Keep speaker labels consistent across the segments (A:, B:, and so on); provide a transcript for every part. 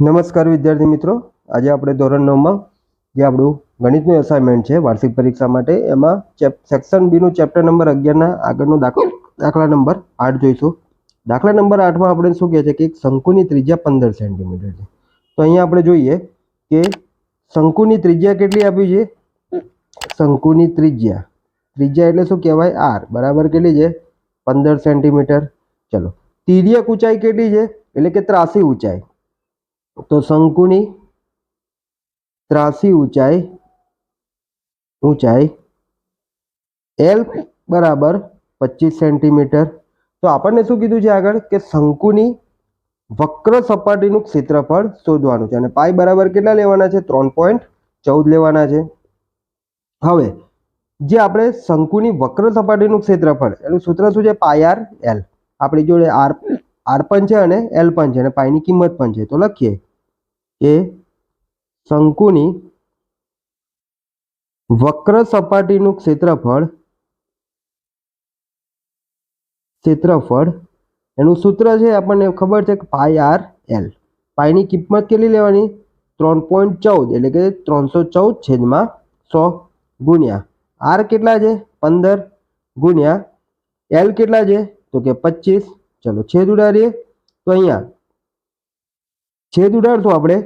A: નમસ્કાર વિદ્યાર્થી મિત્રો. આજે આપણે ધોરણ નવમાં જે આપણું ગણિતનું અસાઇનમેન્ટ છે, વાર્ષિક પરીક્ષા માટે, એમાં સેક્શન બીનું ચેપ્ટર નંબર અગિયારના આગળનો દાખલા દાખલા નંબર આઠ જોઈશું. દાખલા નંબર આઠમાં આપણે શું કહે છે કે શંકુની ત્રિજ્યા પંદર સેન્ટીમીટર છે. તો અહીંયા આપણે જોઈએ કે શંકુની ત્રિજ્યા કેટલી આપી છે? શંકુની ત્રિજ્યા. ત્રિજ્યા એટલે શું કહેવાય? આર બરાબર કેટલી છે? પંદર સેન્ટીમીટર ચલો. તિર્યક ઊંચાઈ કેટલી છે? એટલે કે ત્રાસી ઊંચાઈ. તો શંકુની ત્રાસી ઊંચાઈ ઊંચાઈ એલ બરાબર પચીસ સેન્ટીમીટર. તો આપણને શું કીધું છે આગળ? કે શંકુની વક્ર સપાટીનું ક્ષેત્રફળ શોધવાનું છે. અને પાઈ બરાબર કેટલા લેવાના છે? ત્રણ પોઈન્ટ ચૌદ લેવાના છે. હવે, જે આપણે શંકુની વક્ર સપાટીનું ક્ષેત્રફળ, એનું સૂત્ર શું છે? Pi R L. આપણી જોડે આર આર પણ છે અને એલ પણ છે અને પાઈની કિંમત પણ છે. તો લખીએ. કે શંકુની વક્ર સપાટીનું ક્ષેત્રફળ ક્ષેત્રફળ, એનું સૂત્ર છે આપણને ખબર છે કે પાય આર એલ. પાઈની કિંમત કેટલી લેવાની? ત્રણ પોઈન્ટ ચૌદ, એટલે કે ત્રણસો ચૌદ છેદમાં સો ગુણ્યા. આર કેટલા છે? પંદર ગુણ્યા. એલ કેટલા છે? તો કે પચીસ. ચલો છેદ ઉડાડીએ. તો અહીંયા છેદ ઉડાડશું આપણે.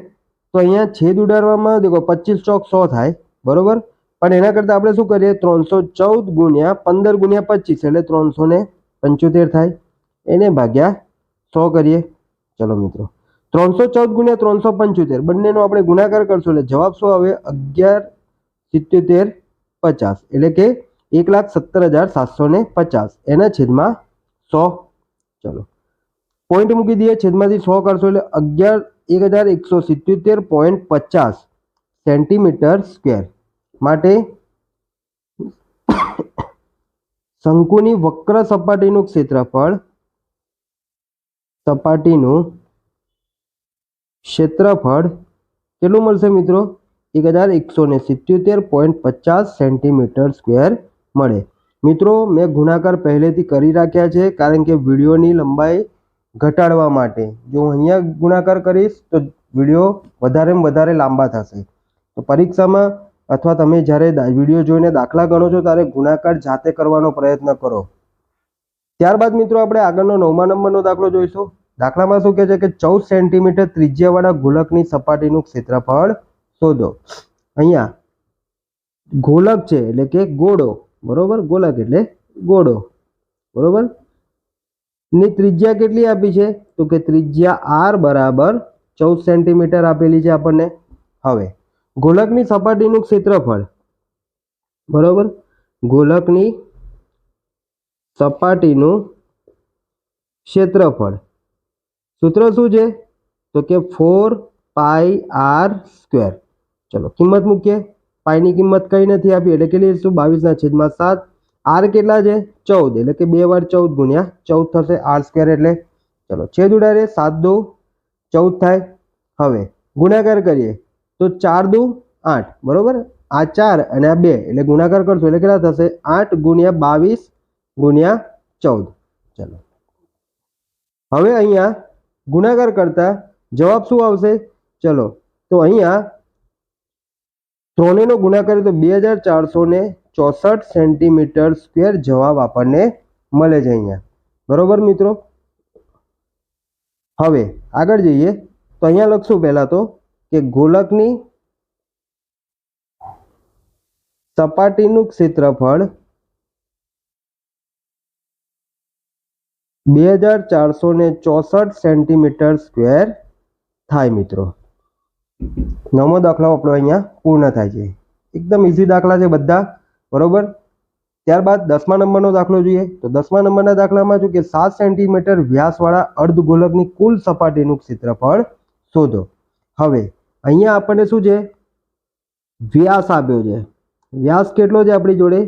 A: તો અહીંયા છેદ ઉડાડવામાં દેખો, પચીસ ચોક સો થાય, બરોબર? પણ એના કરતાં આપણે શું કરીએ? ત્રણસો ચૌદ ગુણ્યા પંદર ગુણ્યા પચીસ, એટલે ત્રણસો ને પંચોતેર થાય. એને ભાગ્યા સો કરીએ. ચલો મિત્રો, ત્રણસો ચૌદ ગુણ્યા ત્રણસો પંચોતેર, બંનેનો આપણે ગુણાકાર કરશું, એટલે જવાબ શું આવે? અગિયાર સિત્યોતેર પચાસ, એટલે કે એક લાખ સત્તર હજાર સાતસો ને પચાસ. એના છેદમાં સો. ચલો પોઈન્ટ મૂકી દઈએ, છેદમાંથી સો કરશો, એટલે અગિયાર એક હજાર એકસો સિત્યોતેર પોઈન્ટ પચાસ સેન્ટીમીટર સ્ક્વેર. માટે શંકુની વક્ર સપાટીનું ક્ષેત્રફળ સપાટીનું ક્ષેત્રફળ કેટલું મળશે મિત્રો? એક હજાર એકસો ને સિત્યોતેર પોઈન્ટ પચાસ સેન્ટીમીટર સ્ક્વેર મળે. મિત્રો, મેં ગુણાકાર પહેલેથી કરી રાખ્યા છે, કારણ કે વિડીયોની લંબાઈ ઘટાડવા માટે. જો હું અહીંયા ગુણાકાર કરીશ, તો વીડિયો વધારેમાં વધારે લાંબા થશે. તો પરીક્ષામાં અથવા તમે જ્યારે વીડિયો જોઈને દાખલા ગણો છો, ત્યારે ગુણાકાર જાતે કરવાનો પ્રયત્ન કરો. ત્યારબાદ મિત્રો, આપણે આગળનો નવમા નંબરનો દાખલો જોઈશું. દાખલામાં શું કહે છે કે ચૌદ સેન્ટીમીટર ત્રિજ્યાવાળા ગોલકની સપાટીનું ક્ષેત્રફળ શોધો. અહીંયા ગોલક છે, એટલે કે ગોળો. બરોબર? ગોલક એટલે ગોળો. બરોબર? ની ત્રિજ્યા કેટલી આપી છે? તો કે ત્રિજ્યા આર બરાબર ચૌદ સેન્ટીમીટર આપેલી છે આપણને. હવે, ગોલકની સપાટીનું ક્ષેત્રફળ. બરોબર? ગોલકની સપાટીનું ક્ષેત્રફળ. સૂત્ર શું છે? તો કે ફોર પાઈ આર સ્ક્વેર. ચલો, કિંમત મૂકીએ. પાઈની કિંમત કઈ નથી આપી, એટલે કેટલી શું બાવીસના છેદમાં સાત. આર કેટલા છે? ચૌદ. એટલે કે બે વાર ચૌદ ગુણ્યા ચૌદ થશે આર સ્ક્વેર એટલે. ચલો, છેદ ઉડાડે સાત દો, ચૌદ થાય. હવે, ગુણાકાર કરીએ. તો ચાર દો, આઠ. બરોબર? આ ચાર અને આ બે, એટલે ગુણાકાર કરશો એટલે કેટલા થશે? આઠ ગુણ્યા બાવીસ ગુણ્યા ચૌદ. ચલો. હવે અહીંયા ગુણાકાર કરતા જવાબ શું આવશે? ચલો, તો અહીંયા ત્રણેયનો ગુણાકાર તો બે હજાર ચારસો ને ચોસઠ સેન્ટીમીટર સ્ક્વેર જવાબ આપણને મળે છે અહીંયા. બરોબર મિત્રો? હવે આગળ જઈએ. તો અહીંયા લખશું પહેલાં તો કે ગોલકની સપાટીનું ક્ષેત્રફળ બે હજાર ચારસો ને ચોસઠ સેન્ટીમીટર સ્ક્વેર થાય મિત્રો. નવમો દાખલો આપણો અહીંયા પૂર્ણ થાય છે. એકદમ ઇઝી દાખલા છે બધા. બરોબર? ત્યારબાદ દસમા નંબરનો દાખલો જોઈએ. તો દસમા નંબરના દાખલામાં જો કે સાત સેન્ટીમીટર વ્યાસવાળા અર્ધગોલકની કુલ સપાટીનું ક્ષેત્રફળ શોધો. હવે, અહીંયા આપણને શું છે? વ્યાસ આપ્યો છે. વ્યાસ કેટલો છે આપણી જોડે?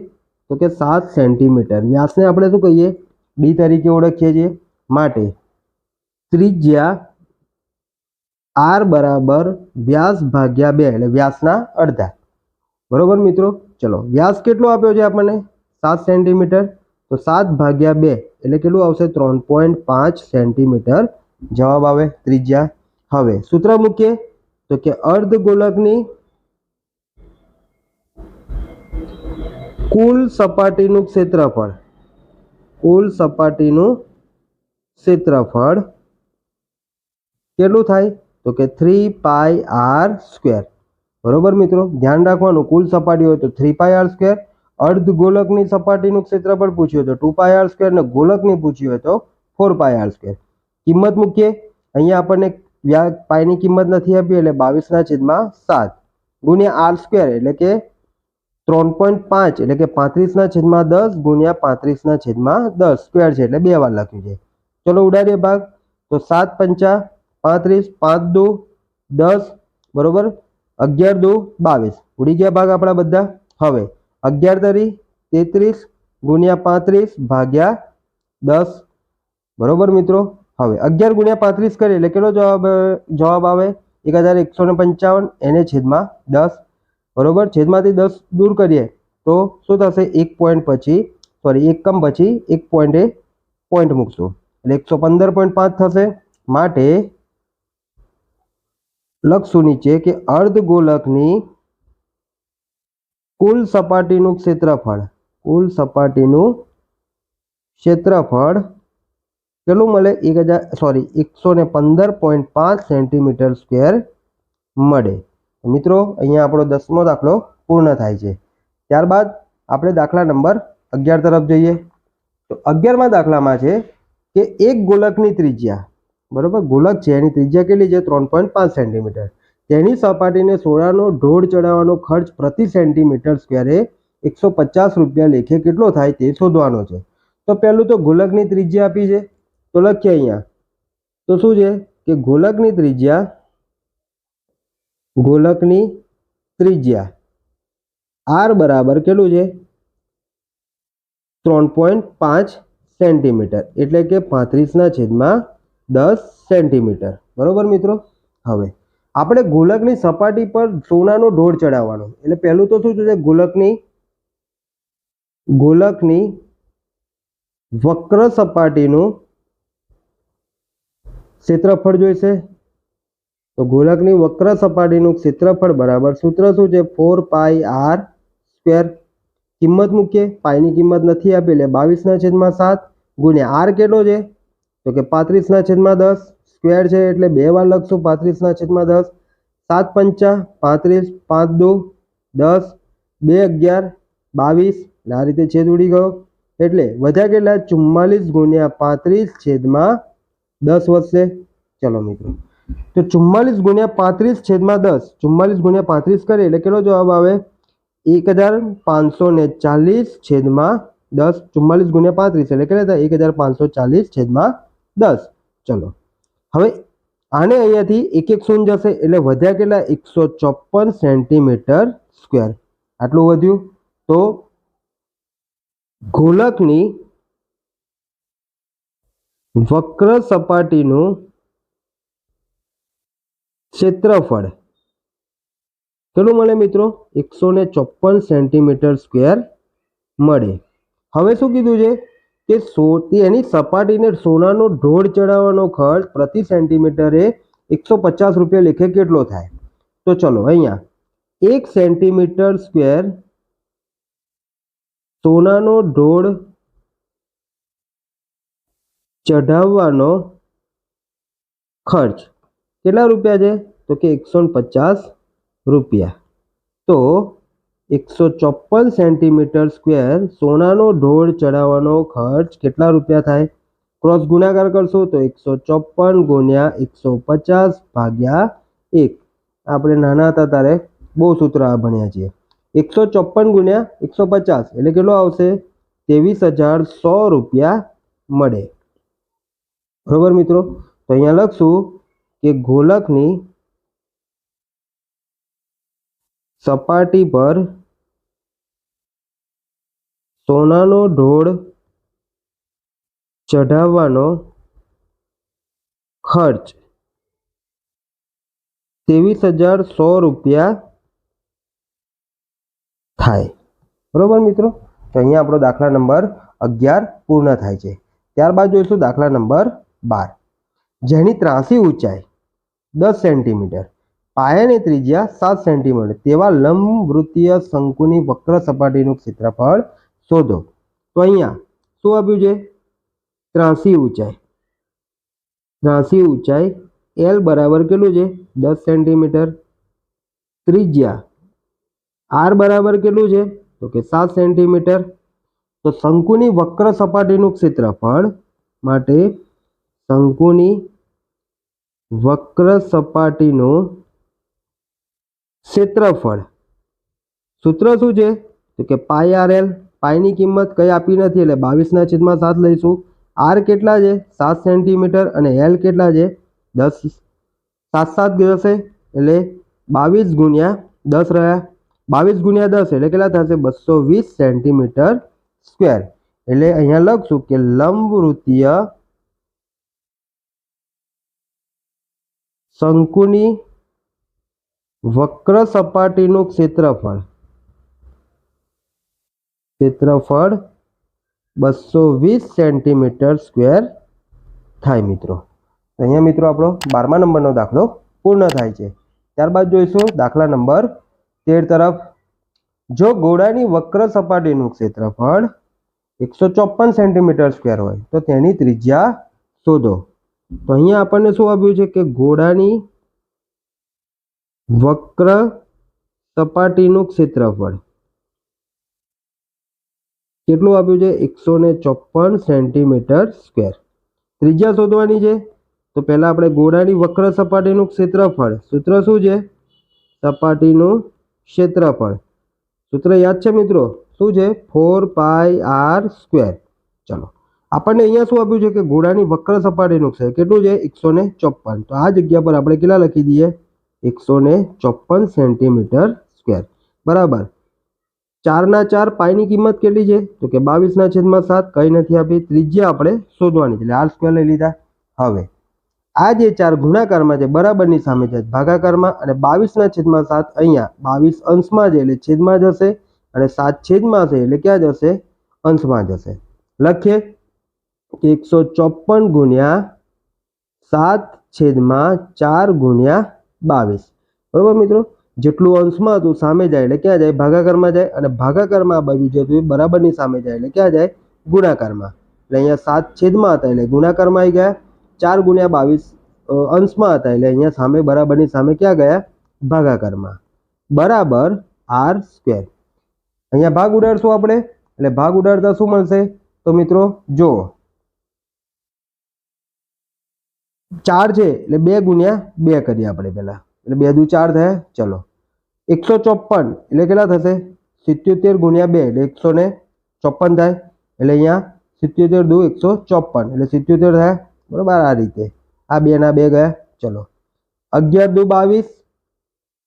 A: તો કે સાત સેન્ટીમીટર. વ્યાસને આપણે શું કહીએ? ડી તરીકે ઓળખીએ છીએ. માટે ત્રિજ્યા આર બરાબર વ્યાસ ભાગ્યા બે, એટલે વ્યાસના અડધા. બરોબર મિત્રો? ચલો, વ્યાસ કેટલો આપ્યો છે આપણને? સાત સેન્ટીમીટર. તો સાત ભાગ્યા બે, એટલે કેટલું આવશે? ત્રણ પોઈન્ટ પાંચ સેન્ટીમીટર. જવાબ આવે ત્રિજ્યા. હવે, સૂત્ર મૂકીએ. તો કે અર્ધ ગોલકની કુલ સપાટીનું ક્ષેત્રફળ. કુલ સપાટીનું ક્ષેત્રફળ કેટલું થાય? તો કે થ્રી પાય આર સ્ક્વેર. બરોબર મિત્રો? ધ્યાન રાખવાનું, કુલ સપાટી હોય તો થ્રી પાય આર સ્ક્વેર અર્ધ ગોલકની સપાટીનું ક્ષેત્રફળ પૂછ્યું તો ટુ પાય આર સ્ક્વેર અને ગોલકની પૂછ્યું હોય તો ફોર પાય આર સ્ક્વેર કિંમત મૂકીએ. અહીંયા આપણને પાયની કિંમત નથી આપી એટલે બાવીસના છેદમાં સાત. ગુણ્યા આર સ્ક્વેર એટલે કે ત્રણ પોઈન્ટ પાંચ એટલે કે પાંત્રીસના છેદમાં દસ ગુણ્યા પાંત્રીસના છેદમાં દસ. સ્ક્વેર છે એટલે બે વાર લખ્યું છે. ચલો ઉડાડીએ ભાગ. તો સાત પંચા પાંત્રીસ, પાંચ દો, દસ. બરોબર? અગિયાર દો બાવીસ. ઉડી ગયા ભાગ આપણા બધા? હવે અગિયાર તરી તેત્રીસ ગુણ્યા પાંત્રીસ ભાગ્યા દસ. બરોબર મિત્રો? હવે અગિયાર ગુણ્યા પાંત્રીસ કરીએ એટલે કેટલો જવાબ જવાબ આવે? એક હજાર એકસો ને પંચાવન એને છેદમાં દસ. બરોબર? છેદમાંથી દસ દૂર કરીએ તો શું થશે? એક પોઈન્ટ પછી સોરી એકમ પછી એક પોઈન્ટે પોઈન્ટ મૂકશું. એટલે એકસો પંદર પોઈન્ટ પાંચ થશે. માટે લખશું નીચે કે અર્ધગોલકની કુલ સપાટીનું ક્ષેત્રફળ, કુલ સપાટીનું ક્ષેત્રફળ કેટલું મળે? એક હજાર સોરી એકસો ને પંદર પોઈન્ટ પાંચ સેન્ટીમીટર સ્ક્વેર મળે. મિત્રો, અહીંયા આપણો દસમો દાખલો પૂર્ણ થાય છે. ત્યારબાદ આપણે દાખલા નંબર અગિયાર તરફ જઈએ. તો અગિયારમાં દાખલામાં છે કે એક ગોલકની ત્રિજ્યા બરોબર? ગોલક છે, એની ત્રિજ્યા કેટલી છે? ત્રણ પોઈન્ટ પાંચ સેન્ટીમીટર. તેની સપાટીને સોડાનો ઢોળ ચડાવવાનો ખર્ચ પ્રતિ સેન્ટીમીટર સ્ક્વેરે એકસો પચાસ રૂપિયા લેખે કેટલો થાય તે શોધવાનો છે. તો પહેલું તો ગોલકની ત્રિજ્યા આપી છે. તો લખીએ અહીંયા. તો શું છે? કે ગોલકની ત્રિજ્યા ગોલકની ત્રિજ્યા. આર બરાબર કેટલું છે? ત્રણ પોઈન્ટ પાંચ સેન્ટીમીટર. એટલે કે પાંત્રીસના છેદમાં દસ સેન્ટીમીટર. બરાબર મિત્રો? હવે, આપણે ગોલકની સપાટી પર સોનાનો ઢોળ ચડાવવાનો. એટલે પહેલું તો શું છે ગોલકની ગોલકની વક્ર સપાટીનું ક્ષેત્રફળ જોઈશે. તો ગોલકની વક્ર સપાટીનું ક્ષેત્રફળ બરાબર સૂત્ર શું છે? Four pi R square. કિંમત મૂકીએ. પાઈની કિંમત નથી આપી એટલે બાવીસના છેદમાં સાત ગુણ્યા આર કેટલો છે? તો કે પાંત્રીસના છેદમાં દસ, સ્ક્વેર છે એટલે બે વાર લખશું, પાંત્રીસના છેદમાં દસ. સાત પંચા, પાંત્રીસ, પાંચ દો, દસ, બે અગિયાર, બાવીસ. એટલે આ રીતે છેદ ઉડી ગયો. એટલે વધ્યા કેટલા? ચુમ્માલીસ ગુણ્યા પાંત્રીસ છેદમાં દસ વધશે. ચલો મિત્રો. તો ચુમ્માલીસ ગુણ્યા પાંત્રીસ છેદમાં દસ. ચુમ્માલીસ ગુણ્યા પાંત્રીસ કરીએ એટલે કેટલો જવાબ આવે? એક હજાર પાંચસો ને ચાલીસ છેદમાં દસ. ચુમ્માલીસ ગુણ્યા પાંત્રીસ એટલે કેટલા થાય? એક હજાર પાંચસો ચાલીસ છેદમાં દસ. ચલો. હવે આને અહીંયાથી એક એક શૂન્ય જશે એટલે વધ્યા કેટલા? એકસો ચોપન સેન્ટીમીટર સ્ક્વેર. આટલું વધ્યું. તો ગોલકની વક્ર સપાટીનું ક્ષેત્રફળ કેટલું મળે મિત્રો? એકસો ને ચોપન સેન્ટીમીટર સ્ક્વેર મળે. હવે શું કીધું છે? કે સો એની સપાટીને સોનાનો ઢોળ ચડાવવાનો ખર્ચ પ્રતિ સેન્ટીમીટરે એકસો પચાસ રૂપિયા લેખે કેટલો થાય? તો ચલો અહીંયા, એક સેન્ટીમીટર સ્ક્વેર સોનાનો ઢોળ ચઢાવવાનો ખર્ચ કેટલા રૂપિયા છે? તો કે એકસો પચાસ રૂપિયા. તો એકસો ચોપન સેન્ટીમીટર સ્ક્વેર સોનાનો ઢોળ ચડાવવાનો ખર્ચ કેટલા રૂપિયા થાય? ક્રોસ ગુણાકાર કરશો તો એકસો ચોપન ગુણ્યા એકસો પચાસ ભાગ્યા એક. આપણે નાના હતા ત્યારે બહુ સૂત્ર આ ભણ્યા છીએ. એકસો ચોપન ગુણ્યા એકસો પચાસ એટલે કેટલો આવશે? ત્રેવીસ હજાર સો રૂપિયા મળે. બરોબર મિત્રો? તો અહીંયા લખશું કે ગોલકની સપાટી પર સોનાનો ઢોળ ચઢાવવાનો ખર્ચ. ત્રેવીસ હજાર સો રૂપિયા થાય. બરોબર મિત્રો? તો અહીંયા આપણો દાખલા નંબર અગિયાર પૂર્ણ થાય છે. ત્યારબાદ જોઈશું દાખલા નંબર બાર. જેની ત્રાસી ઊંચાઈ દસ સેન્ટીમીટર, પાયાની ત્રિજ્યા સાત સેન્ટીમીટર, તેવા લંબવૃત્તીય શંકુની વક્ર સપાટીનું ક્ષેત્રફળ શોધો. તો અહીંયા શું આપ્યું છે? ત્રાસી ઊંચાઈ. ત્રાસી ઊંચાઈ એલ બરાબર કેટલું છે? દસ સેન્ટીમીટર. ત્રિજ્યા આર બરાબર કેટલું છે? તો કે સાત સેન્ટીમીટર. તો શંકુની વક્ર સપાટીનું ક્ષેત્રફળ માટે શંકુની વક્ર સપાટીનું ક્ષેત્રફળ. સૂત્ર શું છે? તો કે પાય આર એલ પાયની કિંમત કંઈ આપી નથી એટલે બાવીસના છેદમાં સાત લઈશું. આર કેટલા છે? સાત સેન્ટીમીટર અને એલ કેટલા છે? દસ સાત સાત જશે એટલે બાવીસ ગુણ્યા દસ રહ્યા. બાવીસ ગુણ્યા દસ એટલે કેટલા થશે? બસો વીસ સેન્ટીમીટર સ્ક્વેર. એટલે અહીંયા લખશું કે લંબવૃત્તીય શંકુની વક્ર સપાટીનું ક્ષેત્રફળ. ક્ષેત્રફળ બસો વીસ સેન્ટીમીટર સ્ક્વેર થાય મિત્રો. અહીંયા મિત્રો આપણો બારમા નંબરનો દાખલો પૂર્ણ થાય છે. ત્યારબાદ જોઈશું દાખલા નંબર તેર તરફ. જો ગોળાની વક્ર સપાટીનું ક્ષેત્રફળ એકસો ચોપન સેન્ટીમીટર સ્ક્વેર હોય, તો તેની ત્રિજ્યા શોધો. તો અહીંયા આપણને શું આપ્યું છે કે ઘોડાની વક્ર સપાટીનું ક્ષેત્રફળ કેટલું આપ્યું છે? એકસો ને ચોપન સેન્ટીમીટર સ્ક્વેર. ત્રિજ્યા શોધવાની છે. તો પહેલા આપણે ગોળાની વક્ર સપાટીનું ક્ષેત્રફળ. સૂત્ર શું છે? સપાટીનું ક્ષેત્રફળ. સૂત્ર યાદ છે મિત્રો? શું છે? Four pi R square. ચલો. આપણને અહીંયા શું આપ્યું છે કે ગોળાની વક્ર સપાટીનું ક્ષેત્ર કેટલું છે? એકસો ને ચોપન તો આ જગ્યા પર આપણે કેટલા લખી દઈએ? એકસો ને ચોપન સેન્ટીમીટર સ્ક્વેર. બરાબર. ચારના ચાર પાયની કિંમત કેટલી છે? તો કે બાવીસના છેદમાં સાત કંઈ નથી આપી. ત્રિજ્યા આપણે શોધવાની છે. એટલે આર સ્ક્વેર લઈ લીધા. હવે, આ જે ચાર ગુણાકારમાં છે, બરાબરની સામે છે, ભાગાકારમાં અને બાવીસના છેદમાં સાત અહીંયા બાવીસ અંશમાં છે, એટલે છેદમાં જશે અને સાત છેદમાં છે, એટલે ક્યાં જશે? અંશમાં જશે. લખીએ કે એકસો ચોપન ગુણ્યા સાત છેદમાં ચાર ગુણ્યા બાવીસ. બરોબર મિત્રો? જેટલું અંશમાં હતું, સામે જાય એટલે ક્યાં જાય? ભાગાકારમાં જાય અને ભાગાકારમાં આ બાજુ જે હતું એ બરાબરની સામે જાય એટલે ક્યાં જાય? ગુણાકારમાં. એટલે અહીંયા સાત છેદમાં હતા એટલે ગુણાકારમાં આવી ગયા. ચાર ગુણ્યા બાવીસ અંશમાં હતા એટલે અહીંયા સામે બરાબરની સામે ક્યાં ગયા? ભાગાકારમાં. બરાબર આર સ્ક્વેર. અહીંયા ભાગ ઉડાડશું આપણે? એટલે ભાગ ઉડાડતા શું મળશે? તો મિત્રો જુઓ ચાર છે એટલે બે ગુણ્યા બે કરીએ આપણે પહેલા. એટલે બે દુ ચાર થાય. ચલો. એકસો ચોપન એટલે કેટલા થશે? સિત્યોતેર ગુણ્યા બે, એટલે એકસો ને ચોપન થાય. એટલે અહીંયા સિત્યોતેર દુ એકસો ચોપન એટલે સિત્યોતેર થાય બરાબર આ રીતે. આ બેના બે ગયા. ચલો. અગિયાર દુ બાવીસ,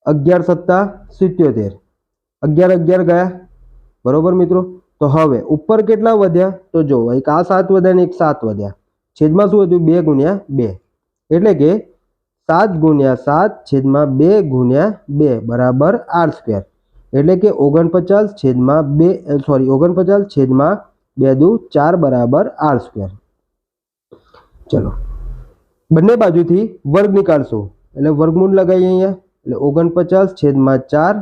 A: અગિયાર સત્તા સિત્યોતેર. અગિયાર અગિયાર ગયા. બરાબર મિત્રો? તો હવે ઉપર કેટલા વધ્યા? તો જો, એક આ સાત વધ્યા ને એક સાત વધ્યા. છેદમાં શું હતું બે ગુણ્યા બે. એટલે કે સાત ગુણ્યા સાત છેદમાં બે ગુણ્યા બે બરાબર આર સ્ક્વેર. એટલે કે ઓગણપચાસ છેદમાં બે સોરી ઓગણપચાસ છેદમાં બે દુ ચાર બરાબર આર સ્ક્વેર. ચલો. બંને બાજુથી વર્ગ નીકાળશું. એટલે વર્ગમૂળ લગાવીએ અહીંયા. એટલે ઓગણપચાસ છેદમાં ચાર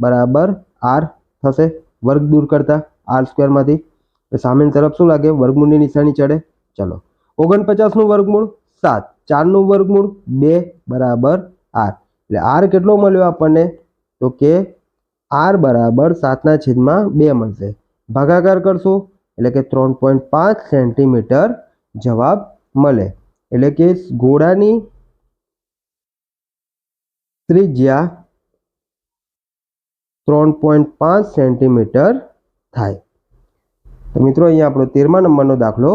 A: બરાબર આર થશે. વર્ગ દૂર કરતા આર સ્ક્વેરમાંથી. સામેની તરફ શું લાગે? વર્ગમૂળની નિશાની ચડે. ચલો. ઓગણપચાસનું વર્ગમૂળ સાત. ચારનું વર્ગમૂળ બે બરાબર આર. એટલે આર કેટલો મળ્યો આપણને? તો કે આર બરાબર સાતના છેદમાં બે મળશે. ભાગાકાર કરશું, એટલે કે ત્રણ પોઈન્ટ પાંચ સેન્ટીમીટર જવાબ મળે. એટલે કે ઘોડાની ત્રિજ્યા ત્રણ પોઈન્ટ પાંચ સેન્ટીમીટર થાય. તો મિત્રો, અહીંયા આપણો તેરમા નંબરનો દાખલો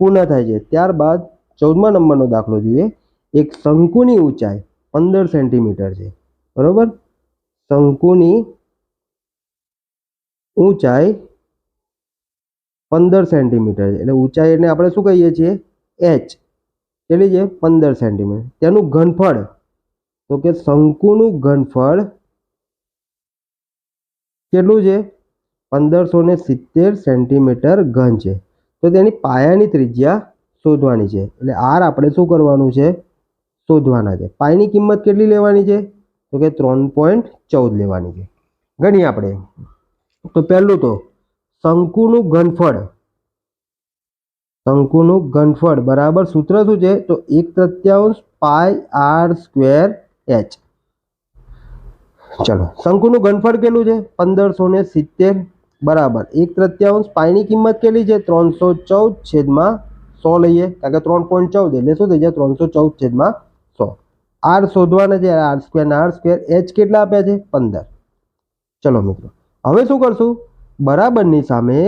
A: પૂર્ણ થાય છે. ત્યારબાદ ચૌદમા નંબરનો દાખલો જોઈએ. એક શંકુની ઊંચાઈ પંદર સેન્ટીમીટર છે. બરોબર? શંકુની ઊંચાઈ પંદર સેન્ટીમીટર છે. એટલે ઊંચાઈ એટલે આપણે શું કહીએ છીએ? એચ કેટલી છે? પંદર સેન્ટીમીટર. તેનું ઘનફળ. તો કે શંકુનું ઘનફળ કેટલું છે? પંદરસો સિત્તેર સેન્ટીમીટર ઘન છે. તો તેની પાયાની ત્રિજ્યા શોધવાની છે. એટલે આર આપણે શું કરવાનું છે? શોધવાના છે. પાઈની કિંમત કેટલી લેવાની છે? તો કે ત્રણ પોઈન્ટ ચૌદ લેવાની છે. ગણીએ આપણે. તો પહેલું તો શંકુનું ઘનફળ. શંકુનું ઘનફળ, બરાબર? સૂત્ર શું છે? તો એક તૃત્યાંશ પાય આર સ્ક્વેર એચ. ચલો, શંકુનું ઘનફળ કેટલું છે? પંદરસો ને સિત્તેર. બરાબર. એક તૃત્યાંશ પાયની કિંમત કેટલી છે? ત્રણસો ચૌદ છેદમાં સો લઈએ, કારણ કે ત્રણ પોઈન્ટ ચૌદ એટલે શું થઈ જાય? ત્રણસો ચૌદ છેદમાં સો. આર શોધવાના છે આર સ્ક્વેર ના આર સ્ક્વેર એચ કેટલા આપ્યા છે? પંદર. ચલો મિત્રો, હવે શું કરશું? બરાબરની સામે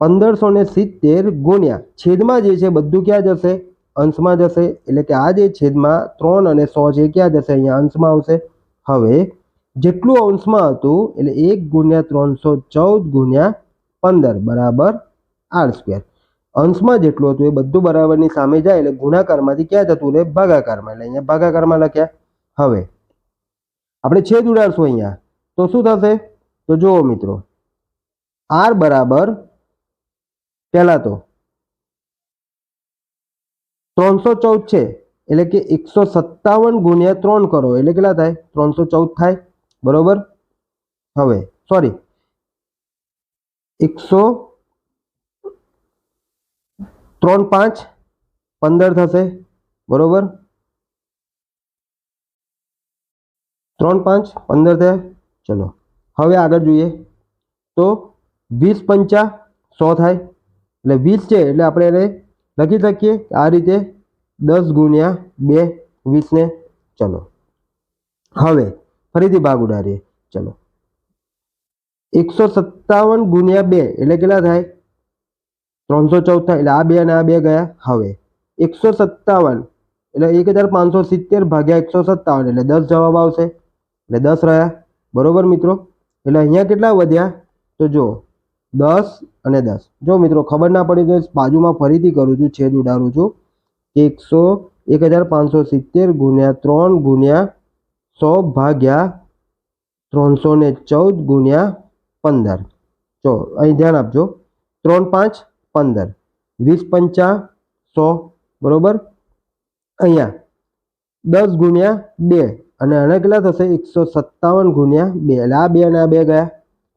A: પંદરસો ને સિત્તેર ગુણ્યા છેદમાં જે છે બધું ક્યાં જશે? અંશમાં જશે, એટલે કે આ જે છેદમાં ત્રણ અને સો છે ક્યાં જશે? અહીંયા અંશમાં આવશે. હવે જેટલું અંશમાં હતું, એટલે એક ગુણ્યા ત્રણસો ચૌદ ગુણ્યા પંદર, બરાબર આર સ્ક્વેર અંશમાં જેટલું હતું એ બધું બરાબરની સામે જાય એટલે ગુણાકારમાંથી ક્યાં જતું રહે? ભાગાકારમાં. એટલે અહીંયા ભાગાકારમાં લખ્યા. હવે આપણે છેદ ઉડાડશું અહીંયા. તો શું થશે? તો જુઓ મિત્રો. આર બરાબર પહેલા તો ત્રણસો ચૌદ છે. એટલે કે એકસો સત્તાવન ગુણ્યા ત્રણ કરો. એટલે કેટલા થાય? ત્રણસો ચૌદ થાય. બરોબર? હવે સોરી એકસો ત્રણ પાંચ, પંદર થશે. બરોબર? ત્રણ પાંચ, પંદર થયા. ચલો, હવે આગળ જોઈએ. તો વીસ પંચા સો થાય. એટલે વીસ છે, એટલે આપણે એને લખી શકીએ આ રીતે દસ ગુણ્યા બે, વીસને. ચલો, હવે ફરીથી ભાગ ઉડાડીએ. ચલો, એકસો સત્તાવન ગુણ્યા બે, એટલે કેટલા થાય? ત્રણસો ચૌદ, એટલે આ બે અને આ બે ગયા હવે. એકસો સત્તાવન, એટલે એક હજાર પાંચસો સિત્તેર ભાગ્યા એકસો સત્તાવન, એટલે દસ જવાબ આવશે. એટલે દસ રહ્યા. બરોબર મિત્રો? એટલે અહીંયા કેટલા વધ્યા? તો જો દસ અને દસ. જો મિત્રો ખબર ના પડી તો બાજુમાં ફરીથી કરું છું, છેદ ઉડાડું છું. કે એકસો એક હજાર પાંચસો સિત્તેર ગુણ્યા ત્રણ ગુણ્યા સો ભાગ્યા ત્રણસો ને ચૌદ ગુણ્યા પંદર. જો, અહીં ધ્યાન આપજો. ત્રણ પાંચ પંદર. વીસ પંચા સો, બરોબર? અહીંયા દસ ગુણ્યા બે, અને આને કેટલા થશે? એકસો સત્તાવન ગુણ્યા બે. એટલે આ બે અને આ બે ગયા.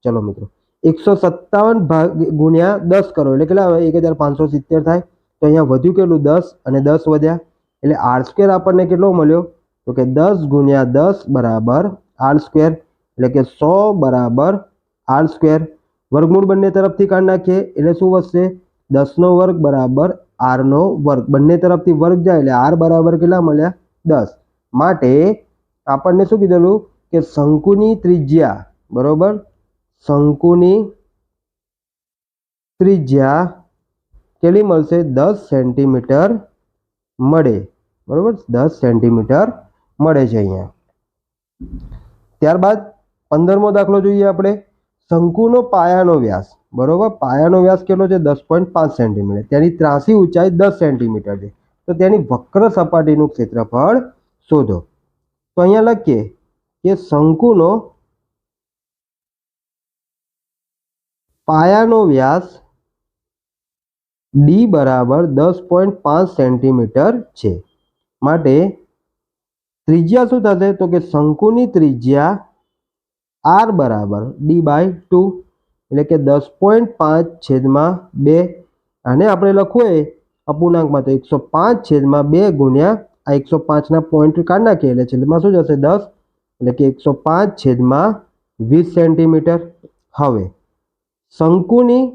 A: ચલો મિત્રો. એકસો સત્તાવન ભાગ ગુણ્યા દસ કરો. એટલે કેટલા આવે? એક હજાર પાંચસો સિત્તેર થાય. તો અહીંયા વધ્યું કેટલું? દસ અને દસ વધ્યા. એટલે આર સ્ક્વેર આપણને કેટલો મળ્યો? તો કે દસ ગુણ્યા દસ બરાબર આર સ્ક્વેર. એટલે કે સો બરાબર આર સ્ક્વેર. વર્ગમૂળ બંને તરફથી કાઢી નાખીએ. એટલે શું વધશે? દસનો વર્ગ બરાબર આરનો વર્ગ. બંને તરફથી વર્ગ જાય એટલે આર બરાબર કેટલા મળ્યા? દસ. માટે આપણને શું કીધેલું કે શંકુની ત્રિજ્યા, બરોબર? શંકુની ત્રિજ્યા કેટલી મળશે? દસ સેન્ટીમીટર મળે. બરોબર? દસ સેન્ટીમીટર મળે છે અહીંયા. ત્યારબાદ પંદરમો દાખલો જોઈએ આપણે. શંકુનો પાયાનો વ્યાસ, બરોબર? પાયાનો વ્યાસ કેટલો છે? દસ પોઈન્ટ પાંચ સેન્ટીમીટર. તેની ત્રાસી ઊંચાઈ દસ સેન્ટીમીટર છે. તો તેની વક્ર સપાટીનું ક્ષેત્રફળ શોધો. તો અહીંયા લખીએ કે શંકુનો પાયાનો વ્યાસ ડી બરાબર દસ પોઈન્ટ પાંચ સેન્ટીમીટર છે. માટે ત્રિજ્યા શું થશે? તો કે શંકુની ત્રિજ્યા આર બરાબર ડી બાય ટુ એટલે કે દસ પોઈન્ટ પાંચ છેદમાં બે. આને આપણે લખવું અપૂર્ણાંકમાં તો એકસો પાંચ છેદમાં બે ગુણ્યા આ એકસો પાંચના પોઈન્ટ કાઢી નાખીએ એટલે છેદમાં શું જશે? દસ. એટલે કે એકસો પાંચ છેદમાં વીસ સેન્ટીમીટર. હવે શંકુની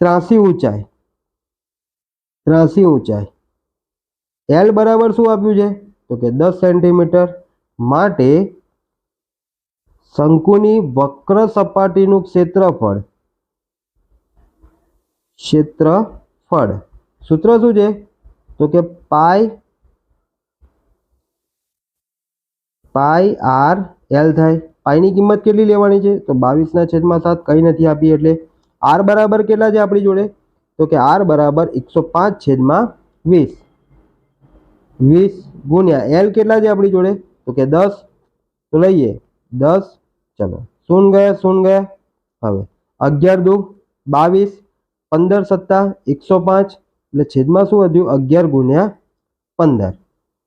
A: ત્રાસી ઊંચાઈ. ત્રાસી ઊંચાઈ. એલ બરાબર શું આપ્યું છે? તો કે દસ સેન્ટીમીટર. માટે શંકુની વક્ર સપાટીનું ક્ષેત્રફળ. ક્ષેત્રફળ. સૂત્ર શું છે? તો કે પાય પાય આર એલ થાય. પાયની કિંમત કેટલી લેવાની છે? તો બાવીસના છેદમાં સાત કંઈ નથી આપી એટલે આર બરાબર કેટલા છે આપણી જોડે? તો કે આર બરાબર એકસો પાંચ છેદમાં વીસ. વીસ ગુણ્યા એલ કેટલા છે આપણી જોડે? તો કે દસ તો લઈએ દસ ચલો શૂન ગયા શૂન ગયા હવે અગિયાર દુ બાવીસ પંદર સત્તા એકસો પાંચ એટલે છેદમાં શું વધ્યું? અગિયાર ગુણ્યા પંદર.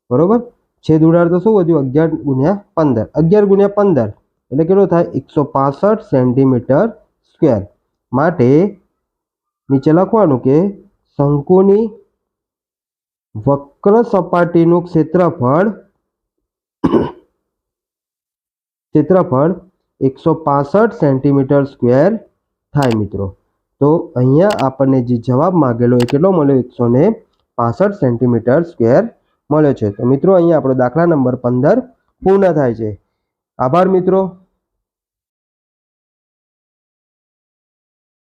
A: બરોબર? છેદ ઉડાડ તો શું વધ્યું? અગિયાર ગુણ્યા પંદર. અગિયાર ગુણ્યા પંદર એટલે કેટલો થાય? એકસો પાસઠ સેન્ટીમીટર સ્ક્વેર. માટે નીચે લખવાનું કે શંકુની વક્ર સપાટીનું ક્ષેત્રફળ ક્ષેત્રફળ એકસો પાસઠ સેન્ટીમીટર સ્ક્વેર થાય મિત્રો. તો અહીંયા આપણને જે જવાબ માગેલો એ કેટલો મળ્યો? એકસો ને પાસઠ સેન્ટીમીટર સ્ક્વેર મળ્યો છે. તો મિત્રો, અહીંયા આપણો દાખલા નંબર પંદર પૂર્ણ થાય છે. આભાર મિત્રો.